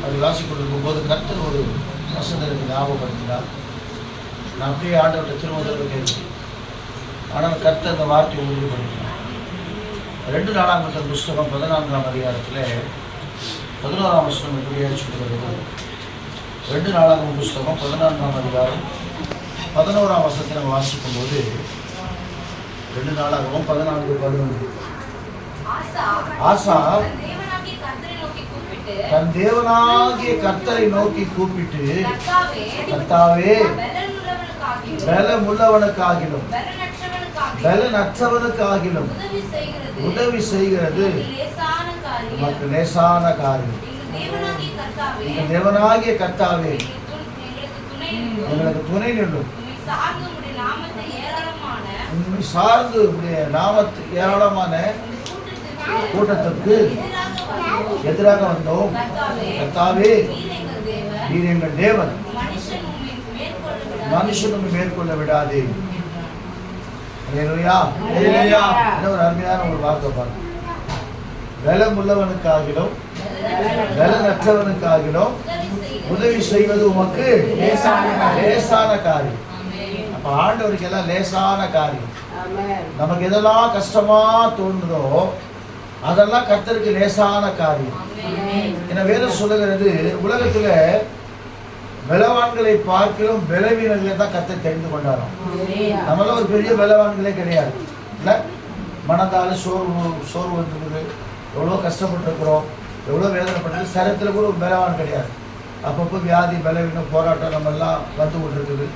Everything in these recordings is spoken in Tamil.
அப்படி வாசி கொண்டிருக்கும் போது கர்த்தர் ஒரு வசனத்தை ஞாபகப்படுத்தினார். நான் அப்படியே ஆண்டவர்கிட்ட திரும்ப கேட்டேன். கேட்கிறேன் ஆனால் கர்த்தர் அந்த வார்த்தையை உறுதிப்படுத்தினார் ரெண்டு நாளாம் கட்ட புஸ்தகம் பதினான்காம் அதிகாரத்தில் பதினோராம் வசனம் இப்படியே சொல்கிறது ரெண்டு நாளாம் புஸ்தகம் பதினான்காம் அதிகாரம் பதினோராம் வசத்தை நம்ம வாசிக்கும் போது ரெண்டு நாளாகவும் பதினான்கு பதினொன்று. ஆசா ஆசா தன் தேவனாகிய கர்த்தரை நோக்கி கூப்பிட்டு தன் தேவனாகிய கர்த்தரை நோக்கி கூப்பிட்டு கர்த்தாவே பலம் உள்ளவனுக்காகிலும் பலனற்றவனுக்காகிலும் பலனற்றவனுக்காகிலும் உதவி செய்கிறது. உமக்கு லேசான காரியம். எங்கள் தேவனாகிய கர்த்தாவே எங்களுக்கு துணை- உம்மை சார்ந்து உடைய நாமத்து ஏராளமான கூட்டத்திற்கு எதிராக வந்தோம். கர்த்தாவே நீர் எங்கள் தேவன். மனுஷனும் மேற்கொள்ள விடாதே ஒரு அருமையான ஒரு வார்த்தை பாருங்க பலம் உள்ளவனுக்காகிலும் பலனற்றவனுக்காகிலும் உதவி செய்வது உமக்கு லேசான காரியம். அப்ப ஆண்டவருக்கு எல்லாம் லேசான காரியம். நமக்கு எதெல்லாம் கஷ்டமா தோணுதோ அதெல்லாம் கர்த்தருக்கு லேசான காரியம். என வேதம் சொல்லுகிறது உலகத்துல பலவான்களை பார்க்கிறோம் பலவீனர்களை தான் கர்த்தர் தெரிந்து கொண்டாராம். ஆமென். நம்மளாம் ஒரு பெரிய பலவான்களே கிடையாது. இல்ல? மனதால சோர்வு சோர்வு வந்துருக்குது எவ்வளோ கஷ்டப்பட்டுருக்குறோம் எவ்வளோ வேதனைப்பட்டு சரத்தில் கூட ஒரு பலவான் கிடையாது. அப்பப்போ வியாதி பலவீனம் போராட்டம் நம்ம எல்லாம் வந்து கொண்டிருக்குது.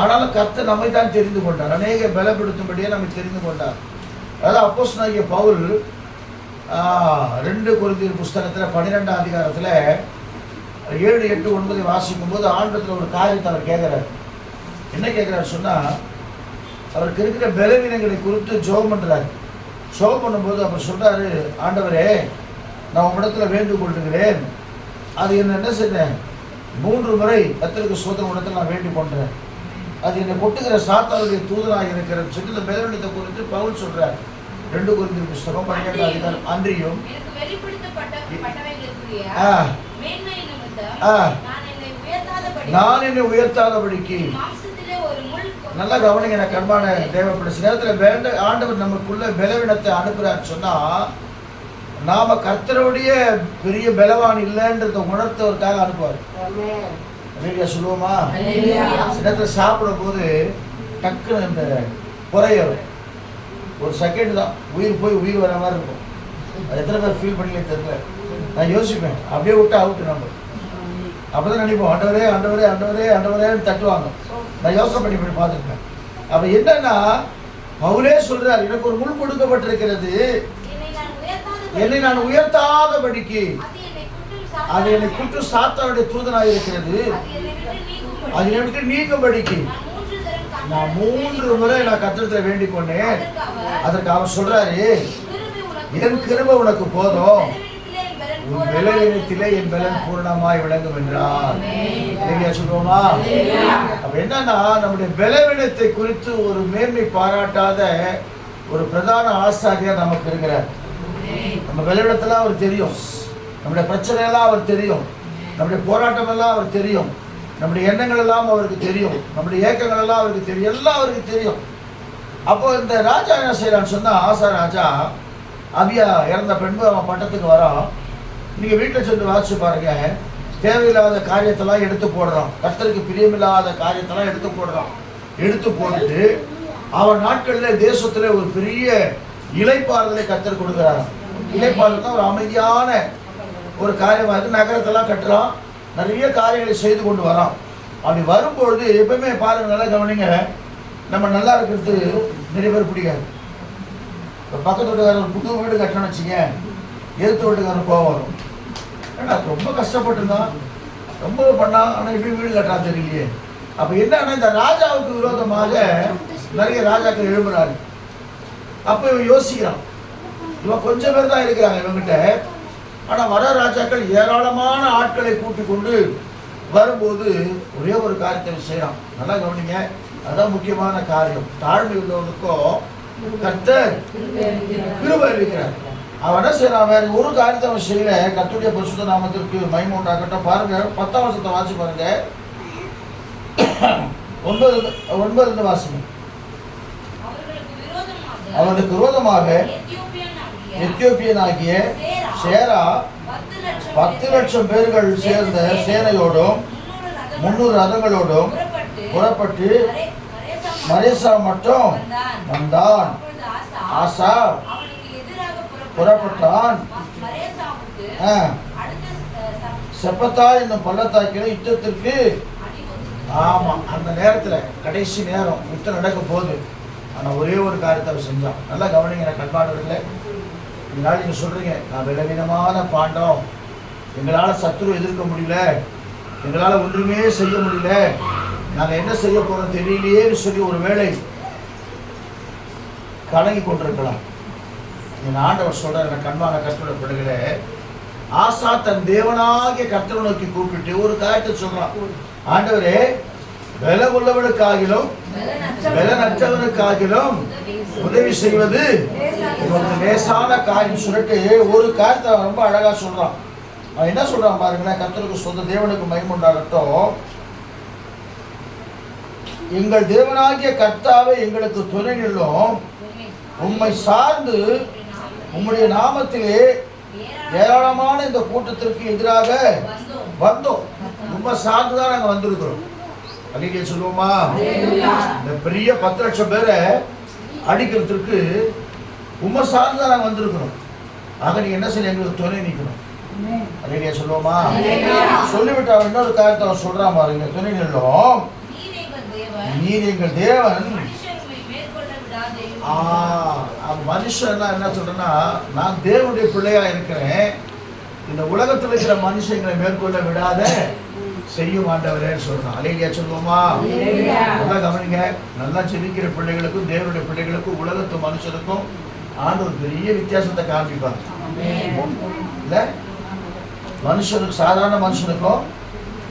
ஆனாலும் கர்த்தர் நம்மை தான் தெரிந்து கொண்டார். அநேக பலப்படுத்தும்படியே நம்மை தெரிந்து கொண்டார். அதாவது அப்போஸ் நாகிய பவுல் ரெண்டு குருந்தியர் புஸ்தகத்தில் பன்னிரெண்டாம் அதிகாரத்தில் ஏழு எட்டு ஒன்பதை வாசிக்கும் போது ஆண்டத்தில் ஒரு காரியத்தை அவர் கேட்குறாரு. என்ன கேட்குறாரு சொன்னால் அவருக்கு இருக்கிற பலவீனங்களை குறித்து ஜோம் பண்ணுறாரு ஜோம் பண்ணும்போது அவர் சொல்கிறாரு ஆண்டவரே நான் உம்மிடத்துல வேண்டிக் கொள்கிறேன் அது என்ன என்ன செய்தேன் மூன்று முறை கத்திரிக்கு சோதனை இடத்துல நான் வேண்டிக் கொண்டேன். அது என்னை கொட்டுகிற சாத்தாவுடைய தூதனாக இருக்கிறேன் சொல்லி இந்த பலவீனத்தை குறித்து பவுல் சொல்கிறார் ரெண்டு குறிந்த புஸ்தகம் பன்னிரெண்டாம் அதிகாரம். அன்றியும். எனக்கு வெளிப்படுத்தப்பட்ட பட்டவைகளுக்குரிய ஆ, மேன்மை நிமித்தம் ஆ. நான் என்னை உயர்த்தாதபடி நான் என்னை உயர்த்தாதபடிக்கு. நல்லா கவனிங்க எனக்கு அன்பான தேவைப்படும். சில நேரத்தில் வேண்ட ஆண்டவர் நமக்குள்ள பலவீனத்தை அனுப்புறாரு சொன்னா நாம கர்த்தருடைய பெரிய பலவான் இல்லைன்றத உணர்த்தவருக்காக அனுப்புவார். ஆமென். இல்லையா சொல்லுவோமா. சில நேரத்தில் சாப்பிடும் போது டக்குன்னு இந்த குறையரும் ஒரு செகண்ட் தான். உயிர் போய் உயிர் வர மாதிரி இருக்கும். அது எத்தனை பேர் ஃபீல் பண்ணலே தெரியல. நான் யோசிப்பேன். அப்படியே விட்டு அவுட்டு நம்ம. அப்பதான் நினைப்போம் ஆண்டவரே ஆண்டவரே ஆண்டவரே ஆண்டவரேன்னு தட்டுவாங்க. நான் யோசனை பண்ணி பண்ணி பார்த்துருப்பேன். அப்ப என்னன்னா அவரே சொல்றார் எனக்கு ஒரு முள் கொடுக்கப்பட்டிருக்கிறது. என்னை நான் உயர்த்தாத படிக்கு உயர்த்தாதபடிக்கு அது என்னை குற்றம் குற்று சாத்தானுடைய தூதனாக இருக்கிறது அது எனக்கு விட்டு நீங்கும்படி நீங்கும்படிக்கு நான் மூன்று முறை நான் கத்திரத்தில் வேண்டிக் கொண்டேன். அதற்கு அவர், சொல்றாரு உனக்கு என் கிருப உனக்கு போதும். உன் பூரணமாய் என் பலன் பூர்ணமாய் விளங்கும் என்றார். ஆமென். சொல்லுவோமா? அப்ப என்னன்னா நம்முடைய விளைவினத்தை குறித்து ஒரு மேன்மை பாராட்டாத ஒரு பிரதான ஆசாரியர் நமக்கு இருக்கிறார். நம்ம விளைவிடத்தெல்லாம் அவர் தெரியும். நம்முடைய பிரச்சனை எல்லாம் அவர் தெரியும். நம்முடைய போராட்டம் எல்லாம் அவர் தெரியும். நம்முடைய எண்ணங்கள் எல்லாம் அவருக்கு தெரியும். நம்முடைய ஏக்கங்கள் எல்லாம் அவருக்கு தெரியும். எல்லாம் அவருக்கு தெரியும். அப்போ இந்த ராஜா என்ன செய்யறான்னு சொன்னா ஆசா ராஜா அபியா இறந்த பின்பு அவன் பட்டத்துக்கு வரான் நீங்க வீட்டில் சென்று வாசிச்சு பாருங்க. தேவையில்லாத காரியத்தெல்லாம் எடுத்து போடுறான். கர்த்தருக்கு பிரியமில்லாத காரியத்தெல்லாம் எடுத்து போடுறான். எடுத்து போட்டுட்டு அவன் நாட்கள்ல தேசத்துல ஒரு பெரிய இலைப்பாறுதலை கத்தர் கொடுக்குறாரு. இலைப்பாறுதல் ஒரு அமைதியான ஒரு காரியமா இருக்கு. நகரத்தெல்லாம் கட்டுறான். நிறைய காரியங்களை செய்து கொண்டு வரான். அப்படி வரும்பொழுது எப்பவுமே பாருங்க நல்லா கவனிங்க. நம்ம நல்லா இருக்கிறது நிறைய பேர் பிடிக்காது. இப்போ பக்கத்து வீட்டுக்காரர் புது வீடு கட்டணும்னு வச்சுங்க எதிர்த்து வீட்டுக்காரர் கோவம் வரும். ஏன்னா ரொம்ப கஷ்டப்பட்டுருந்தான் ரொம்ப பண்ணான் ஆனால் எப்படி வீடு கட்டான் தெரியலையே. அப்போ என்னன்னா இந்த ராஜாவுக்கு விரோதமாக நிறைய ராஜாக்கள் எழும்புறாரு. அப்போ இவன் யோசிக்கிறான். இவன் கொஞ்சம் பேர் தான் இருக்கிறாங்க இவங்கிட்ட. ஆனால் வர ராஜாக்கள் ஏராளமான ஆட்களை கூட்டிக் கொண்டு வரும்போது ஒரே ஒரு காரியத்தை செய்யறான். நல்லா கவனிங்க. அதான் முக்கியமான காரியம். தாழ்மை உள்ளவனுக்கும் கர்த்தர் கிருபை இருக்கிறார் அவன் என்ன செய்யறான்? வேற ஒரு காரியத்தை அவன் செய்யல. கத்துடைய பரிசுத்த நாமத்திற்கு மகிமை உண்டாக்கட்டும் பாருங்க பத்தாம் வருஷத்தை வாசி பாருங்க. ஒன்பது ஒன்பது வாசிங்க. அவனுக்கு விரோதமாக எத்தியோப்பியன் ஆகிய சேரா பத்து லட்சம் பேர்கள் சேர்ந்த சேனையோடும் முன்னூறு ரதங்களோடும் புறப்பட்டு மரேசா மட்டும் வந்தான். ஆசா புறப்பட்டான். செப்பத்தா என்னும் பள்ளத்தாக்கில் யுத்தத்திற்கு ஆமா அந்த நேரத்துல கடைசி நேரம் யுத்தம் நடக்க போகுது ஆனா ஒரே ஒரு காரியத்தை அவர் செஞ்சான் நல்லா கவனிங்க எனக்கு இதனால் நீங்கள் சொல்றீங்க நான் விலவீனமான பாண்டம். எங்களால் சத்துரு எதிர்க்க முடியல. எங்களால் ஒன்றுமே செய்ய முடியல. நாங்கள் என்ன செய்ய போகிறோம் தெரியலையேன்னு சொல்லி ஒரு வேளை கலங்கி கொண்டிருக்கலாம். என் ஆண்டவர் சொல்கிறார் என் கண்மான கற்றுட பிள்ளைகளே ஆசா தன் தேவனாகிய கர்த்தரை நோக்கி கூப்பிட்டு ஒரு காரியத்தை சொல்றான். ஆண்டவரே பல உள்ளவனுக்காகிலும் பலனற்றவனுக்காகிலும் உதவி செய்வது உனக்கு லேசான காரியம் சொல்லிட்டு ஒரு காரியத்தை ரொம்ப அழகா சொல்றான். அவன் என்ன சொல்றான் பாருங்களேன் கத்தருக்கு சொந்த தேவனுக்கு மகிமுண்டாகட்டும் எங்கள் தேவனாகிய கர்த்தாவை எங்களுக்கு துணை நில்லும். உம்மை சார்ந்து உம்முடைய நாமத்திலே ஏராளமான இந்த கூட்டத்திற்கு எதிராக வந்தோம். வந்தோம் ரொம்ப சார்ந்து தான் நாங்கள் வந்திருக்கிறோம். அன்னைக்கு சொல்லுவோமா? இந்த பெரிய பத்து லட்சம் பேரை அடிக்கிறதுக்கு உண்மை சார்ந்து தான் நாங்கள் வந்திருக்கிறோம். ஆக நீங்க என்ன செய்ய எங்களுக்கு துணை நிற்கணும் அன்னைக்கு சொல்லுவோமா? சொல்லிவிட்டு அவன் இன்னொரு காரியத்தை அவன் சொல்றான் பாருங்க. துணை நில்லும். நீர் எங்கள் தேவன். மனுஷன்னா என்ன சொல்றேன்னா நான் தேவனுடைய பிள்ளையா இருக்கிறேன். இந்த உலகத்துல இருக்கிற மனுஷங்களை மேற்கொள்ள விடாத. செய்யும் ஆண்டவரேன்னு சொல்றான். அலையிலியா சொல்லுவோமா? நல்லா கவனிங்க. நல்லா ஜெபிக்கிற பிள்ளைகளுக்கும் தேவனுடைய பிள்ளைகளுக்கும் உலகத்து மனுஷனுக்கும் ஆண்டவர் பெரிய வித்தியாசத்தை காண்பிப்பார். இல்ல? மனுஷனுக்கு சாதாரண மனுஷனுக்கும்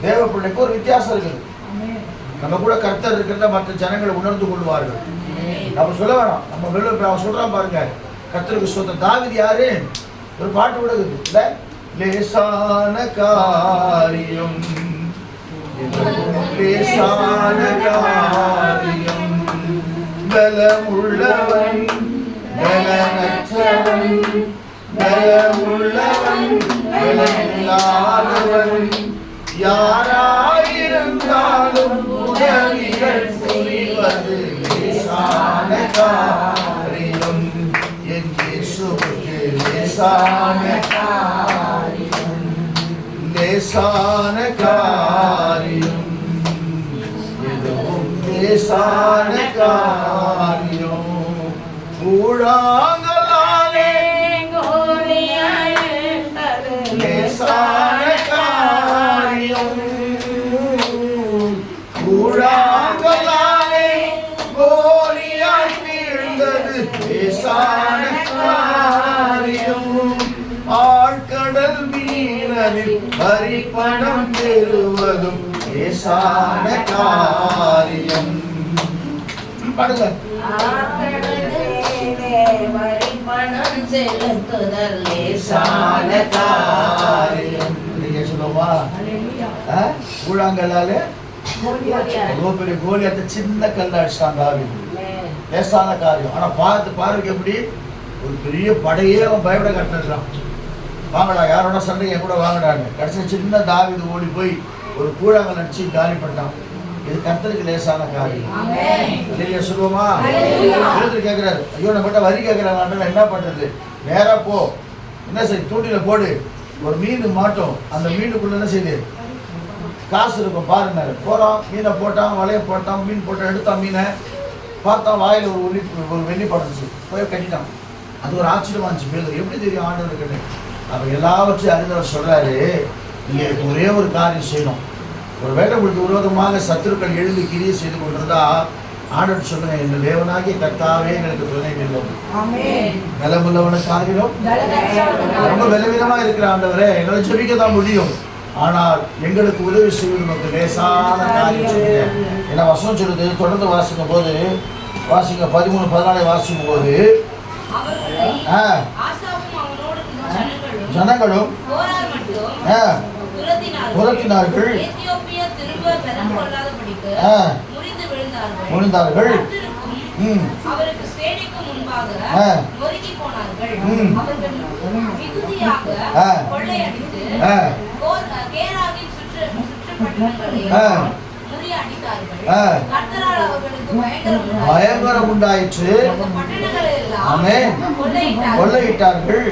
தேவ பிள்ளைக்கும் ஒரு வித்தியாசம் இருக்குது. நம்ம கூட கர்த்தர் இருக்கிறத மற்ற ஜனங்களை உணர்ந்து கொள்வார்கள். நம்ம சொல்ல வேணாம். நம்ம வெளில போய் அவன் சொல்றான் பாருங்க. கர்த்தருக்கு சொந்த தாவிது யாரு? ஒரு பாட்டு இருக்குது. இல்ல? லேசான காரியம். எதுவும் காரியம் பலமுள்ளவன் பலனற்றவன் பலமுள்ளவன் பலமில்லாதவன் யாராயிருந்தாலும் உதவிகள் புரிவது லேசான காரியம் என் இயேசுவுக்கு லேசான காரியம் லேசான லேசான காரியம் ஊழாங்கலானே லேசான காரியம் ஊழாங்கலானே கோலியாய் வீழ்ந்தது லேசான காரியம் ஆழ்கடல் மீனலில் பறிப்பணம் பெறுவதும் லேசான காரியம் பாடுங்க. சொல்லுவா ஊழாங்கலால அவ்வளோ பெரிய கோலியத்தை சின்ன கல்ல அடிச்சிட்டாங்க ஆவின் லேசான காரியம். ஆனா பார்த்து பாருங்க எப்படி? ஒரு பெரிய படையே அவன் பயப்பட கட்டினான் வாங்கடா யாரோட சண்டை என் கூட வாங்கடான்னு. கடைசி சின்ன தாவிது ஓடி போய் ஒரு கூழாங்க நடிச்சு காலி பண்ணிட்டான். இது கர்த்தருக்கு லேசான காரியம் இல்லையா சொல்லுவோமா? எழுத்து கேட்கிறாரு. ஐயோ நம்ம வரி கேட்கிறாங்க என்ன பண்றது? நேரா போ. என்ன சரி தூண்டில போடு. ஒரு மீன் மாட்டோம். அந்த மீனுக்குள்ள என்ன செய்யுது காசு இருக்கும் பாருங்க போறான் மீனை போட்டான் வலைய போட்டான் மீன் போட்டான் எடுத்தான் மீனை. பார்த்தான் வாயில ஒரு ஒளி ஒரு வெள்ளி படச்சு போய் கட்டிட்டான். அது ஒரு ஆச்சரியமா இருந்துச்சு. பேர் எப்படி தெரியும் ஆண்டவருக்குன்னு அப்ப எல்லாவற்றையும் அறிந்தவர் சொல்றாரு நீங்க இதுக்கு ஒரே ஒரு காரியம் செய்யணும். ஒருவேளை உங்களுக்கு விரோதமாக சத்துருக்கள் எழுந்து கிரியை செய்து கொண்டிருந்தா ஆண்டவர் சொல்லுங்க எங்கள் தேவனாகிய கர்த்தாவே எங்களுக்கு துணை நில்லும் நிலமுள்ளவனுக்காகிலும் ரொம்ப விலவிதமா இருக்கிற ஆண்டவரே எங்களை ஜெபிக்க தான் முடியும். ஆனால் எங்களுக்கு உதவி செய்வது நமக்கு லேசான காரியம் சொல்லுங்க. ஏன்னா வசனம் சொல்லுது தொடர்ந்து வாசிக்கும் போது வாசிங்க பதிமூணு பதினாலு வாசிக்கும் போது ஜனங்களும் கோரார் விழுந்தார்கள். அவருக்கு சேனைக்கும் முன்பாக. நொறுங்கி போனார்கள். அவர்கள் மிகுதியாக. கொள்ளையடித்து ஆ. கோர்- கேராகின் சுற்று அவர்களுக்கு பயங்கரம் உண்டாயிற்று. கொள்ளையிட்டார்கள்.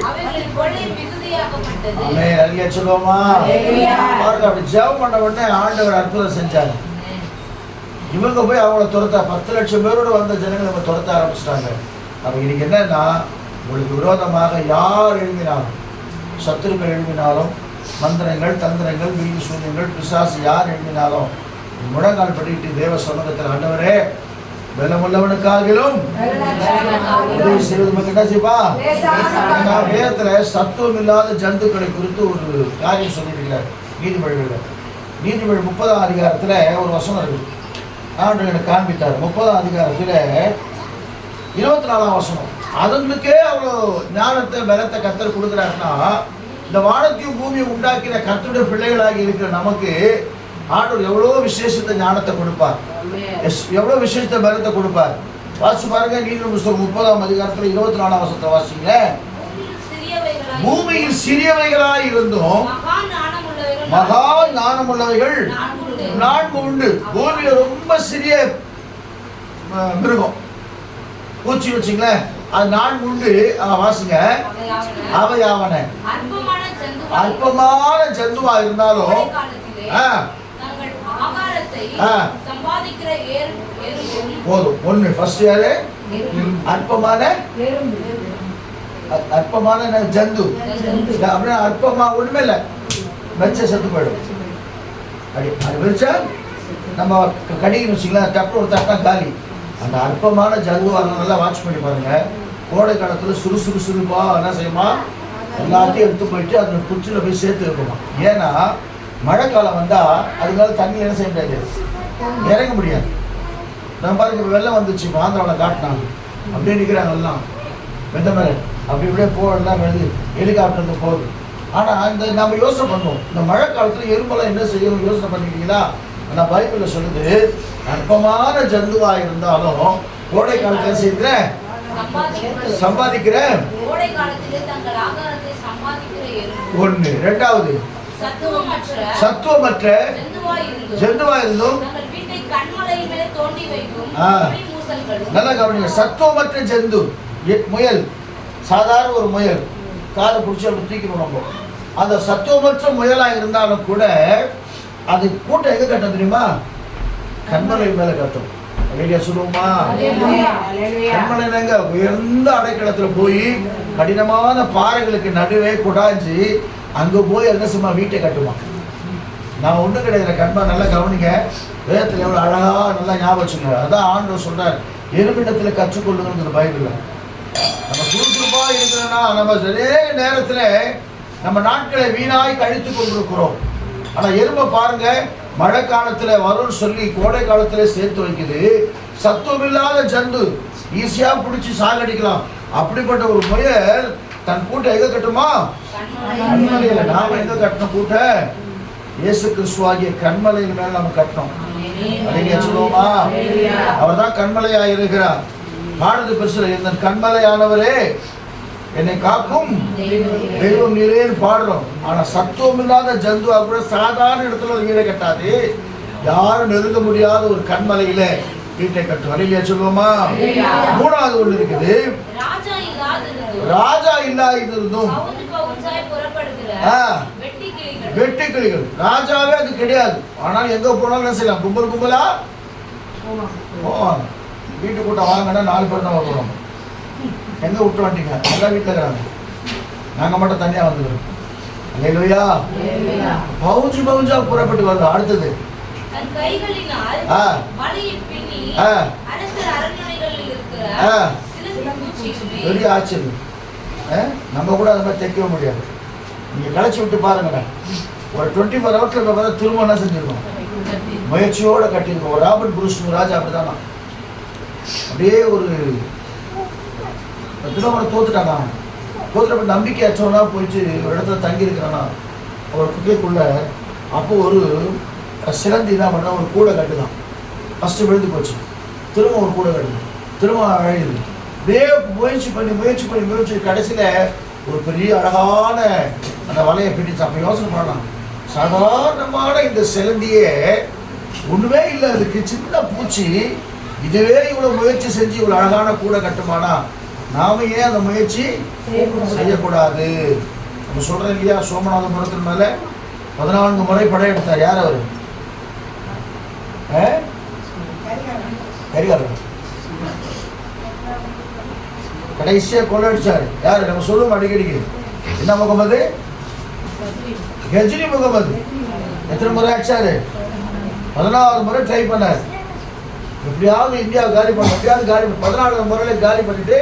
சொல்லுவோமா அப்படி ஜெபம் பண்ண உடனே ஆண்டவர் அற்புதம் செஞ்சார். ஆமென். இவங்க போய் அவங்கள துரத்த பத்து லட்சம் பேரோட வந்த ஜனங்களை இவங்க துரத்த ஆரம்பிச்சிட்டாங்க. அப்ப இன்னைக்கு என்னன்னா உங்களுக்கு விரோதமாக யார் எழுதினாலும் சத்துருக்கள் எழுதினாலும் மந்திரங்கள் தந்திரங்கள் வீடு சூன்யங்கள் பிசாசு யார் எழுதினாலும் முழங்கால் படிட்டு தேவ சமூகத்தில் ஆண்டவரே பலமுள்ளவனுக்காகிலும் உதவி செய்வது நமக்கு என்ன செய்வா? நான் வேதத்துல சத்துவம் இல்லாத ஜந்துக்களை குறித்து ஒரு காரியம் சொல்லியிருக்கிறார் நீதிமொழிகளில் நீதிமொழி முப்பதாம் அதிகாரத்துல ஒரு வசனம் இருக்கு. எனக்கு காண்பித்தார். முப்பதாம் அதிகாரத்துல இருபத்தி நாலாம் வசனம். அதுங்களுக்கே அவ்வளோ ஞானத்தை பலத்தை கத்தர் கொடுக்குறாருன்னா இந்த வானத்தையும் பூமியும் உண்டாக்கின கர்த்தருடைய பிள்ளைகளாகி இருக்கிற நமக்கு ஆண்டவர் எவ்வளோ விசேஷத்தை ஞானத்தை கொடுப்பார். எஸ் எவ்வளோ விசேஷத்தை பலத்தை கொடுப்பார். வாசி பாருங்க நீதிமன்ற புஸ்தகம் முப்பதாம் அதிகாரத்தில் இருபத்தி நாலாம் வசனத்தை வாசிங்க பூமியில் சிறியவைகளாய் இருந்தும் மகா மகா ஞானமுள்ளவைகள் நான்கு உண்டு. பூமியில ரொம்ப சிறிய மிருகம். பூச்சி வச்சுங்களேன். அது நான்கு உண்டு. வாசிங்க. அற்பமான ஜந்துவாய். அற்பமான ஜந்துவா இருந்தாலும் சம்பாதிக்கிற போதும். ஒண்ணு ஃபர்ஸ்ட் யாரு? அற்பமான? அற்பமான? ஜந்து. ஜந்து. அப்படின்னா அற்பமா ஒண்ணுமே இல்லை. மெச்ச செத்து போயிடும். அடி அது வெறிச்சா நம்ம கடிக்கணும் வச்சுக்கலாம் டப்பு ஒரு தட்டா காலி. அந்த அற்பமான ஜந்துவா நல்லா வாட்ச் பண்ணி பாருங்க. கோடை காலத்தில் சுறு சுறு சுறுப்பா என்ன செய்யுமா? எல்லாத்தையும் எடுத்து போயிட்டு அந்த குச்சியில் போய் சேர்த்து வைக்குமா ஏன்னா மழை காலம் வந்தால் அதுக்காக தண்ணி என்ன செய்ய முடியாது? இறங்க முடியாது. நம்ம பாருங்க இப்போ வெள்ளம் வந்துச்சு ஆந்திராவில் காட்டினாங்க. அப்படியே நிற்கிறாங்க எல்லாம். வெந்த மேலே. அப்படி இப்படியே போகலாம் வருது ஹெலிகாப்டருக்கு போகுது. ஆனால் அந்த நம்ம யோசனை பண்ணுவோம். இந்த மழை காலத்தில் எறும்பெல்லாம் என்ன செய்யும் யோசனை பண்ணிட்டீங்களா ஆனால் பைபிளில் சொல்லுது அற்பமான ஜந்துவாக இருந்தாலும் கோடை காலத்தில் செய்கிற சம்பாதிக்கிற சம்பாதிக்கிற கோடை காலத்திலே தங்கள் ஆகாரத்தை சம்பாதிக்கிற எறும்பு ஒன்று ரெண்டாவது சத்துவமற்ற சத்துவமற்ற ஜந்துவாய் இருந்தும் ஜந்துவாக இருந்தும் தங்கள் வீட்டை கண்மலை மேலே தோண்டி வைக்கும் ஆ. குழி மூசல்களும் நல்லா கவனிங்க. சத்துவமற்ற ஜந்து. முயல். சாதாரண ஒரு முயல். காலை பிடிச்சி அப்படி தூக்கிடும் நம்ம. அந்த சத்துவமற்ற முயலாக இருந்தாலும் கூட அது கூட்டம் எங்க கட்டும் தெரியுமா? கண்மலை மேல கட்டும். சொல்லுவோமா? கண்மலைங்க உயர்ந்த அடைக்கலத்துல போய் கடினமான பாறைகளுக்கு நடுவே குடாஞ்சு அங்க போய் என்ன சும்மா வீட்டை கட்டுமா? நான் ஒன்றும் கிடையாது. கண்மா நல்லா கவனிங்க. வேதத்தில் எவ்வளோ அழகா நல்லா ஞாபகம் வச்சுங்க அதான் ஆண்டவர் சொல்றார். எருமிடத்தில் கற்றுக்கொள்ளுங்கிற பைபிளில். நம்ம சுறுசுறுப்பா இருக்கிறோம்னா நம்ம ஒரே நேரத்தில் நம்ம நாட்களை வீணாய் கழித்து கொண்டிருக்கிறோம். ஆனா எறும்பை பாருங்க. மழை காலத்துல வரும்னு சொல்லி கோடை காலத்துல சேர்த்து வைக்குது. சத்துவமில்லாத ஜந்து. ஈஸியா பிடிச்சி சாகடிக்கலாம். அப்படிப்பட்ட ஒரு முயல் தன் கூட்டை எங்க கட்டுமா? கண்மலையில. நாம எங்க கட்டணும் கூட்ட இயேசு கிறிஸ்துவாகிய கண்மலையின் மேல நம்ம கட்டணும் சொல்லுவோமா? அவர் தான் கண்மலையா இருக்கிறார் பாடுது பெருசுல இந்த கண்மலையானவரே என்னை காக்கும் தெய்வம் நீரேன்னு பாடுறோம். ஆனா சத்துவம் இல்லாத ஜந்துவா கூட சாதாரண இடத்துல ஒரு வீடை கட்டாது. யாரும் நெருங்க முடியாத ஒரு கண்மலையில வீட்டை கட்டும். அருகியா சொல்லுவோமா? மூணாவது ஒண்ணு இருக்குது. ராஜா இல்லாதிருந்தும். ராஜா இல்லாதிருந்தும். வெட்டி கிளிகள் ராஜாவே அது கிடையாது. ஆனால் எங்க போனாலும் என்ன செய்யலாம்? கும்பல் கும்பலா? வீட்டு கூட்டம் வாங்கினா நாலு பேர் தான் வருவோம். எங்க விட்டு வந்துட்டீங்க? எல்லாம் வீட்டில் இருக்கிறாங்க. நாங்க மட்டும் தனியா வந்துக்கிறோம். அல்லையா பவுஞ்சு பவுஞ்சா புறப்பட்டு வருது. அடுத்தது. தன் பெரிய ஆச்சரியம்? நம்ம கூட அது மாதிரி தைக்கவே முடியாது. நீங்க களைச்சி விட்டு பாருங்களேன். ஒரு டுவெண்ட்டி ஃபோர் ஹவர்ஸ்ல பார்த்தா திரும்ப என்ன செஞ்சிருக்கோம்? முயற்சியோட கட்டியிருக்கோம் ராபர்ட் புருஷ் ராஜா அப்படிதானா? அப்படியே ஒரு திருவண்ணாமலை தோத்துட்டானா? அவன். நம்பிக்கை நம்பிக்கையற்றவனா போயிட்டு ஒரு இடத்துல தங்கி இருக்கிறானா ஒரு குகைக்குள்ள அப்போ ஒரு சிலந்தி என்ன பண்ணா ஒரு கூடை கட்டுதான். ஃபஸ்ட்டு விழுந்து போச்சு. திரும்ப ஒரு கூடை கட்டுது. திரும்ப அழையுது வே முயற்சி பண்ணி முயற்சி பண்ணி முயற்சி கடைசியில் ஒரு பெரிய அழகான அந்த வலையை பிடிச்சு அப்போ யோசனை பண்ணலாம். சாதாரணமான இந்த சிலந்தியே ஒன்றுமே இல்லை. அதுக்கு சின்ன பூச்சி. இதுவே இவ்வளோ முயற்சி செஞ்சு இவ்வளோ அழகான கூடை கட்டுமானா? நாம ஏன் அந்த முயற்சி செய்யக்கூடாது. நம்ம சொல்றோம் இல்லையா சோமநாதபுரத்தின் மேல பதினான்கு முறை படையெடுத்தார் யார் அவர்? கரிகாலன். கடைசியா கொள்ளடிச்சாரு யாரு? நம்ம சொல்லுவோம் அடிக்கடிக்கு என்ன முகமது? கஜினி முகமது. எத்தனை முறை ஆச்சாரு பதினாறு முறை ட்ரை பண்ணார். எப்படியாவது இந்தியாவை காலி பண்ண எப்படியாவது காலி பண்ண பதினாலு முறையில காலி பண்ணிட்டு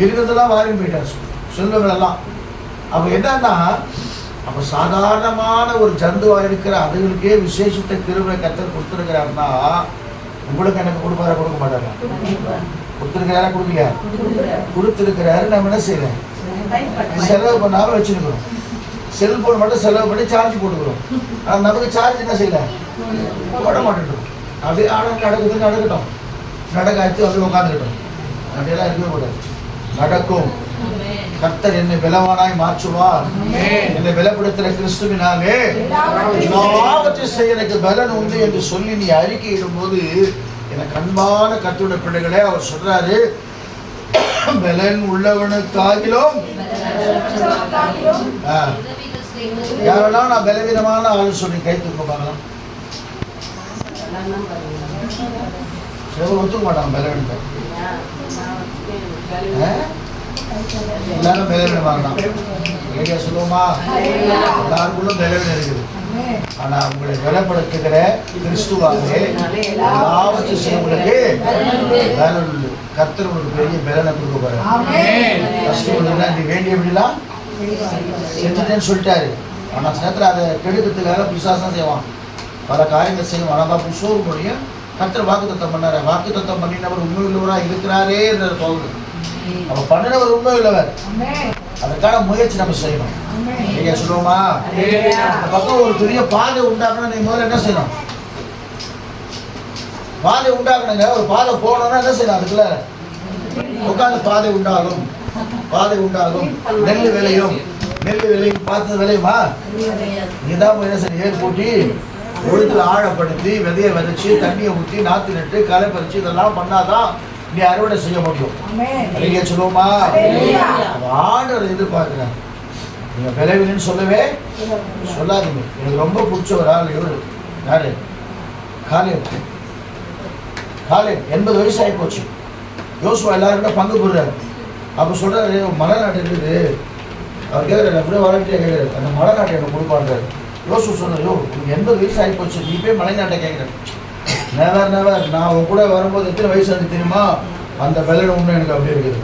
இருக்கிறதெல்லாம் வாரி போயிட்டார். சொல்லுங்களெல்லாம் அப்போ என்னன்னா அப்போ சாதாரணமான ஒரு ஜந்துவாக இருக்கிற அதுகளுக்கே விசேஷத்தை கிருபை கத்தர் கொடுத்துருக்கிறாருன்னா உங்களுக்கு எனக்கு கொடுப்பார கொடுக்க மாட்டாங்க கொடுத்துருக்கிறாரா கொடுக்கலையா? கொடுத்துருக்கிறாரு நம்ம என்ன செய்யலாம் செலவு பண்ணாம வச்சுருக்கிறோம். செல்போன் மட்டும் செலவு பண்ணி சார்ஜ் போட்டுக்கிறோம். ஆனால் நமக்கு சார்ஜ் என்ன செய்யல? போட மாட்டேன் அப்படியே ஆனால் நடக்குது நடக்கட்டும். நடக்க ஆச்சு அப்படியே உட்காந்துக்கிட்டோம் அப்படியெல்லாம் இருக்கவே கூடாது. நடக்கும். கர்த்தர் என்னை பலவானாய் மாற்றுவார். என்னை பலப்படுத்துகிற கிறிஸ்துவினாலே எல்லாவற்றையும் செய்ய எனக்கு பலன் உண்டு என்று சொல்லி நீ அறிக்கையிடும் போது எனக்கு அன்பான கர்த்தருடைய பிள்ளைகளே அவர் சொல்றாரு பலன் உள்ளவனுக்காகிலும் யாரெல்லாம் நான் பலவீனமான ஆள் சொல்லி கை தூக்க பார்க்கலாம் சிலர் ஒத்துக்க மாட்டாங்க பலவீனத்தை? எல்லாரும் பலவீனமாகலாம் ஏரியா சொல்லுவோமா? எல்லாருக்குள்ளும் பலவீனம் இருக்குது. ஆனா உங்களை பலப்படுத்துகிற கிறிஸ்துவாகவே எல்லாவற்றையும் செய்ய உங்களுக்கு பலன் உண்டு கர்த்தர் உங்களுக்கு பெரிய பலனை கொடுக்க போறாரு. ஒன்று நீ வேண்டியபடிலாம் செஞ்சுட்டேன்னு சொல்லிட்டாரு. ஆனா நேரத்தில் அதை கெடுக்கிறதுக்காக பிசாசம் செய்வான். பல காரியங்கள் செய்வான் ஆனால் புஷோர் முடியும் கர்த்தர் வாக்கு தத்தம் பண்ணாரு வாக்கு தத்தம் பண்ணினவர் உண்மை உள்ளவராக இருக்கிறாரே என்ற தோணுது அப்ப பண்ணினவர் உண்மை உள்ளவர் அதுக்கான முயற்சி நம்ம செய்யணும். நீங்க சொல்லுவோமா? அந்த பக்கம் ஒரு பெரிய பாதை உண்டாக்கணும் நீ முதல்ல என்ன செய்யணும்? பாதை உண்டாக்கணுங்க. ஒரு பாதை போகணும்னா என்ன செய்யணும் அதுக்குள்ள? உட்காந்து பாதை உண்டாகும். பாதை உண்டாகும். நெல் விளையும். நெல் விளையும். பார்த்து விளையுமா? நீதான் போய் என்ன செய்யணும்? ஏர் பூட்டி ஒழுத்துல ஆழப்படுத்தி விதையை விதைச்சு தண்ணியை ஊற்றி நாற்று நட்டு களை பறிச்சு இதெல்லாம் பண்ணாதான் நீ அறுவடை செய்ய முடியும். நீங்க சொல்லுவோமா? ஆண்டவர் எதிர்பார்க்கிறேன் நீங்க விளைவில்லைன்னு சொல்லவே சொல்லாதீங்க. எனக்கு ரொம்ப பிடிச்ச ஒரு ஆள் இவரு. யாரு? காலேப். காலேப். எண்பது வயசு ஆகி போச்சு யோசுவா எல்லாருக்கிட்ட பங்கு போடுறாரு. அப்போ சொல்றாரு மலை நாட்டு இருக்குது. அவர் கேட்குறாரு அப்படியே வாலண்டியாக கேட்குறாரு அந்த மலை நாட்டை எனக்கு கொடுப்பான்றாரு யோசு சொன்னோ யோ எண்பது வயசு ஆகி போச்சு நீ போய் மலைநாட்டை கேட்குறேன் நேவர் நேவர் நான் உன் கூட வரும்போது எத்தனை வயசு ஆகுது தெரியுமா? அந்த பலன் ஒன்று எனக்கு அப்படியே இருக்குது.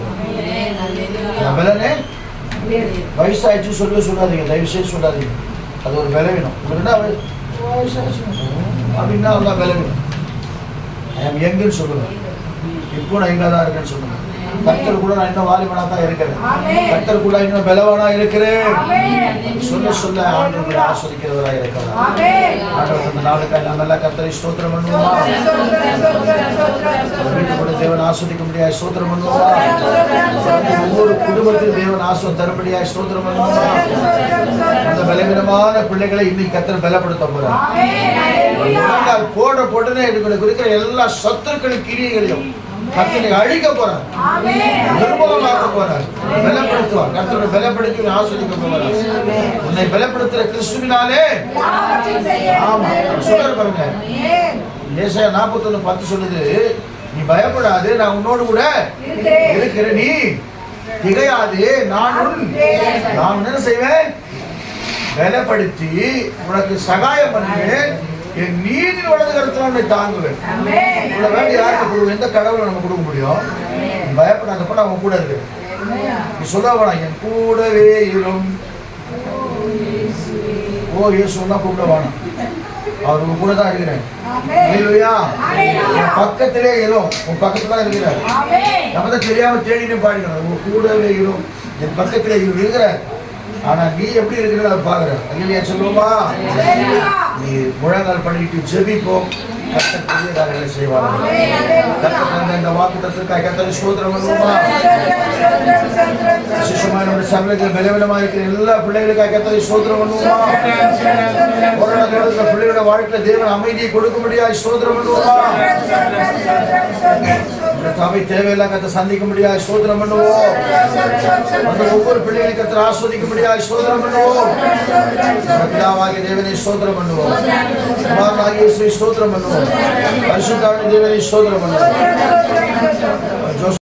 அந்த பலனே வயசாயிடுச்சு சொல்லவே சொல்லாதீங்க தயவு செய்து சொல்லாதீங்க. அது ஒரு பலவீனம் உங்களுக்கு என்ன வயசு? வயசாயிடுச்சு அப்படின்னா அதான் பலவீனம் எங்குன்னு சொல்லுங்க. இப்போ நான் இங்கே தான் இருக்கேன்னு சொல்லுங்க. கர்த்தர் கூட நான் இன்னும் வாலிபனா தான் இருக்கிறேன். கர்த்தர் கூட இன்னும் பலவானா இருக்கிறேன். சொல்ல சொல்ல ஆண்டவரை ஆஸ்வதிக்கிறவராக இருக்கிறார். ஆண்டவர் இந்த நாளுக்காக நம்ம எல்லாம் கர்த்தரை ஸ்தோத்திரம் பண்ணுவோமா? நம்ம வீட்டு கூட தேவன் ஆஸ்வதிக்க முடியாது ஸ்தோத்திரம் பண்ணுவோமா? ஒவ்வொரு குடும்பத்தில் தேவன் ஆஸ்வம் தரும்படியாக ஸ்தோத்திரம் பண்ணுவோமா? அந்த பலவீனமான பிள்ளைகளை இன்னைக்கு கர்த்தர் பலப்படுத்த போறார். போட போட்டுனே எங்களுக்கு இருக்கிற எல்லா சத்துருக்களின் கிரியைகளையும் கர்த்தனை அழிக்க போறார். நிர்மூலமாக்க போறார். பலப்படுத்துவார். கர்த்தரை பலப்படுத்தி ஆஸ்வதிக்க போறார் உன்னை பலப்படுத்துற கிறிஸ்துவினாலே. ஆமா. சொல்றாரு பாருங்க. ஏசாயா நாற்பத்தொன்னு பத்து சொல்லுது. நீ பயப்படாது நான் உன்னோடு கூட இருக்கிறேன். நீ திகையாது. நான் நான் என்ன செய்வேன்? பலப்படுத்தி உனக்கு சகாயம் பண்ணுவேன். என் நீதி வலது கருத்துல உன்னை தாங்குவேன் இவ்வளவு வேண்டி யாருக்கு கொடுக்கும் எந்த கடவுளை நம்ம கொடுக்க முடியும்? நீ பயப்படாதப்ப நான் உன் கூட இருக்கு நீ சொல்ல வேணாம் என் கூடவே இரும். ஓ இயேசுன்னா கூப்பிட வேணாம் அவர் உன் கூட தான் இருக்கிறேன் ஹalleluya. உன் பக்கத்திலே இரும். உன் பக்கத்துல தான் இருக்கிறார். நம்ம தான் தெரியாம தேடினே பாடிக்கணும் உன் கூடவே இரும். என் பக்கத்துல இவர் இருக்கிறார். ஆனா நீ எப்படி இருக்கிறத அதை பாக்குறேன் இல்லையா சொல்லுவோமா? நீ முழங்கால் பண்ணிட்டு ஜெபிப்போம் கர்த்தர் பெரிய காரியங்களை செய்வார். கர்த்தர் தந்த இந்த வாக்குத்தத்திற்காக கர்த்தர் சோதரம் பண்ணுவோமா? என்னோட சமயத்தில் சபையில் பலவீனமா இருக்கிற எல்லா பிள்ளைகளுக்காக கர்த்தரை சோதரம் பண்ணுவோமா? கொரோனா காலத்துல பிள்ளைகளோட வாழ்க்கையில தேவன் அமைதியை கொடுக்க முடியாது சோதரம் பண்ணுவோமா? இந்த சபை தேவையெல்லாம் கத்தை சந்திக்க முடியாது சோதனம் பண்ணுவோம் அந்த ஒவ்வொரு பிள்ளைகளும் கத்தை ஆஸ்வதிக்க முடியாது சோதனம் பண்ணுவோம் நம்ம பிதாவாகிய தேவனை சோதனம் பண்ணுவோம் குமாரனாகிய இயேசுவை ஸ்தோத்திரம் பண்ணுவோம் பரிசுத்தாவின் தேவனை ஸ்தோத்திரம் பண்ணுவோம் ஜோஸ்